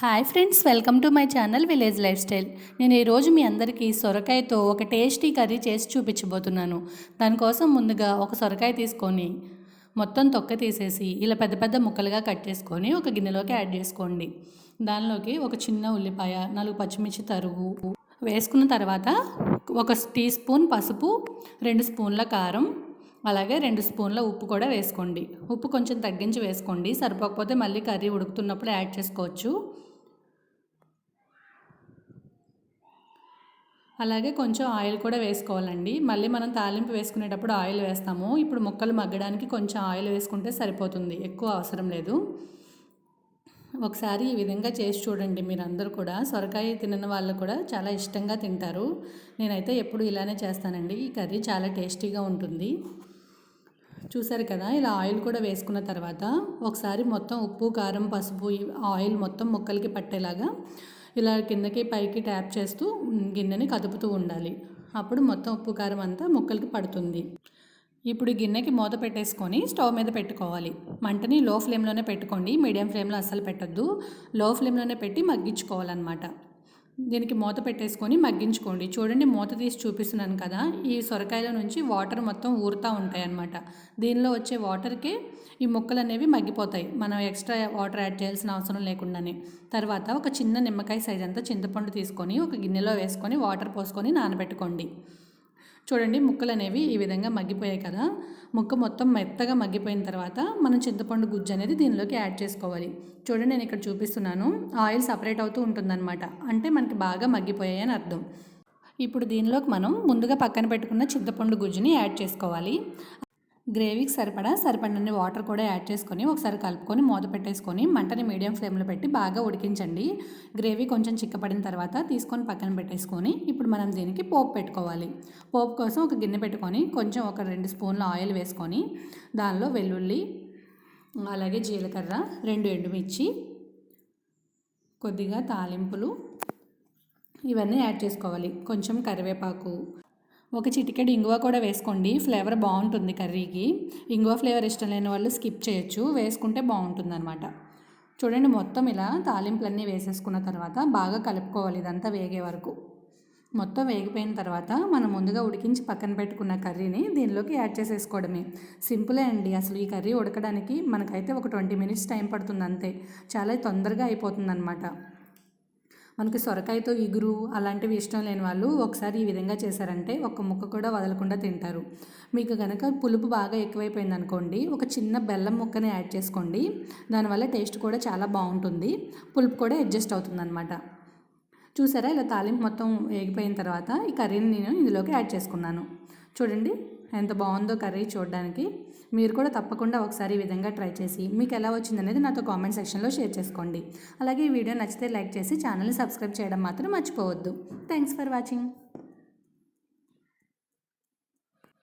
Hi friends welcome to my channel village lifestyle నేను ఈరోజు మీ అందరికీ సొరకాయతో ఒక టేస్టీ కర్రీ చేసి చూపించబోతున్నాను. దానికోసం ముందుగా ఒక సొరకాయ తీసుకొని మొత్తం తొక్క తీసేసి ఇలా పెద్ద పెద్ద ముక్కలుగా కట్ చేసుకొని ఒక గిన్నెలోకి యాడ్ చేసుకోండి. దానిలోకి ఒక చిన్న ఉల్లిపాయ నాలుగు పచ్చిమిర్చి తరుగు వేసుకున్న తర్వాత ఒక టీ స్పూన్ పసుపు రెండు స్పూన్ల కారం అలాగే రెండు స్పూన్ల ఉప్పు కూడా వేసుకోండి. ఉప్పు కొంచెం తగ్గించి వేసుకోండి. సరిపోకపోతే మళ్ళీ కర్రీ ఉడుకుతున్నప్పుడు యాడ్ చేసుకోవచ్చు. అలాగే కొంచెం ఆయిల్ కూడా వేసుకోవాలండి. మళ్ళీ మనం తాలింపు వేసుకునేటప్పుడు ఆయిల్ వేస్తాము. ఇప్పుడు ముక్కలు మగ్గడానికి కొంచెం ఆయిల్ వేసుకుంటే సరిపోతుంది. ఎక్కువ అవసరం లేదు. ఒకసారి ఈ విధంగా చేసి చూడండి మీరందరూ కూడా. సొరకాయ తినని వాళ్ళు కూడా చాలా ఇష్టంగా తింటారు. నేనైతే ఎప్పుడు ఇలానే చేస్తానండి. ఈ కర్రీ చాలా టేస్టీగా ఉంటుంది. చూసారు కదా ఇలా ఆయిల్ కూడా వేసుకున్న తర్వాత ఒకసారి మొత్తం ఉప్పు కారం పసుపు ఆయిల్ మొత్తం ముక్కలకి పట్టేలాగా ఇలా కిందకి పైకి ట్యాప్ చేస్తూ గిన్నెని కదుపుతూ ఉండాలి. అప్పుడు మొత్తం ఉప్పు కారం అంతా ముక్కలకి పడుతుంది. ఇప్పుడు గిన్నెకి మూత పెట్టేసుకొని స్టవ్ మీద పెట్టుకోవాలి. మంటని లో ఫ్లేమ్లోనే పెట్టుకోండి. మీడియం ఫ్లేమ్లో అస్సలు పెట్టద్దు. లో ఫ్లేమ్లోనే పెట్టి మగ్గించుకోవాలన్నమాట. దీనికి మూత పెట్టేసుకొని మగ్గించుకోండి. చూడండి మూత తీసి చూపిస్తున్నాను కదా ఈ సొరకాయల నుంచి వాటర్ మొత్తం ఊరుతూ ఉంటాయి అన్నమాట. దీనిలో వచ్చే వాటర్కి ఈ ముక్కలు అనేవి మగ్గిపోతాయి. మనం ఎక్స్ట్రా వాటర్ యాడ్ చేయాల్సిన అవసరం లేకుండానే. తర్వాత ఒక చిన్న నిమ్మకాయ సైజ్ అంతా చింతపండు తీసుకొని ఒక గిన్నెలో వేసుకొని వాటర్ పోసుకొని నానబెట్టుకోండి. చూడండి ముక్కలు అనేవి ఈ విధంగా మగ్గిపోయాయి కదా. ముక్క మొత్తం మెత్తగా మగ్గిపోయిన తర్వాత మనం చింతపండు గుజ్జు అనేది దీనిలోకి యాడ్ చేసుకోవాలి. చూడండి నేను ఇక్కడ చూపిస్తున్నాను. ఆయిల్ సపరేట్ అవుతూ ఉంటుందన్నమాట. అంటే మనకి బాగా మగ్గిపోయాయి అని అర్థం. ఇప్పుడు దీనిలోకి మనం ముందుగా పక్కన పెట్టుకున్న చింతపండు గుజ్జుని యాడ్ చేసుకోవాలి. గ్రేవీకి సరిపడా సరిపడినన్ని వాటర్ కూడా యాడ్ చేసుకొని ఒకసారి కలుపుకొని మూత పెట్టేసుకొని మంటని మీడియం ఫ్లేమ్లో పెట్టి బాగా ఉడికించండి. గ్రేవీ కొంచెం చిక్కపడిన తర్వాత తీసుకొని పక్కన పెట్టేసుకొని ఇప్పుడు మనం దీనికి పోపు పెట్టుకోవాలి. పోపు కోసం ఒక గిన్నె పెట్టుకొని కొంచెం ఒక రెండు స్పూన్ల ఆయిల్ వేసుకొని దానిలో వెల్లుల్లి అలాగే జీలకర్ర రెండు ఎండుమిర్చి కొద్దిగా తాలింపులు ఇవన్నీ యాడ్ చేసుకోవాలి. కొంచెం కరివేపాకు ఒక చిటికెడు ఇంగువ కూడా వేసుకోండి. ఫ్లేవర్ బాగుంటుంది కర్రీకి. ఇంగువ ఫ్లేవర్ ఇష్టం లేని వాళ్ళు స్కిప్ చేయొచ్చు. వేసుకుంటే బాగుంటుంది అనమాట చూడండి మొత్తం ఇలా తాలింపులన్నీ వేసేసుకున్న తర్వాత బాగా కలుపుకోవాలి. ఇదంతా వేగే వరకు. మొత్తం వేగిపోయిన తర్వాత మనం ముందుగా ఉడికించి పక్కన పెట్టుకున్న కర్రీని దీనిలోకి యాడ్ చేసేసుకోవడమే. సింపులే అండి. అసలు ఈ కర్రీ ఉడకడానికి మనకైతే ఒక ట్వంటీ మినిట్స్ టైం పడుతుంది అంతే చాలా తొందరగా అయిపోతుంది అనమాట మనకి సొరకాయతో ఇగురు అలాంటివి ఇష్టం లేని వాళ్ళు ఒకసారి ఈ విధంగా చేశారంటే ఒక ముక్క కూడా వదలకుండా తింటారు. మీకు కనుక పులుపు బాగా ఎక్కువైపోయింది అనుకోండి ఒక చిన్న బెల్లం ముక్కని యాడ్ చేసుకోండి. దానివల్ల టేస్ట్ కూడా చాలా బాగుంటుంది. పులుపు కూడా అడ్జస్ట్ అవుతుందన్నమాట. చూసారా? ఇలా తాలింపు మొత్తం వేగిపోయిన తర్వాత ఈ కర్రీని నేను ఇందులోకి యాడ్ చేసుకున్నాను. చూడండి. ఎంత బాగుందో కర్రీ చూడడానికి. మీరు కూడా తప్పకుండా ఒకసారి ఈ విధంగా ట్రై చేసి మీకు ఎలా వచ్చిందనేది నాతో కామెంట్ సెక్షన్లో షేర్ చేసుకోండి. అలాగే ఈ వీడియో నచ్చితే లైక్ చేసి ఛానల్ని సబ్స్క్రైబ్ చేయడం మాత్రం మర్చిపోవద్దు. Thanks for watching.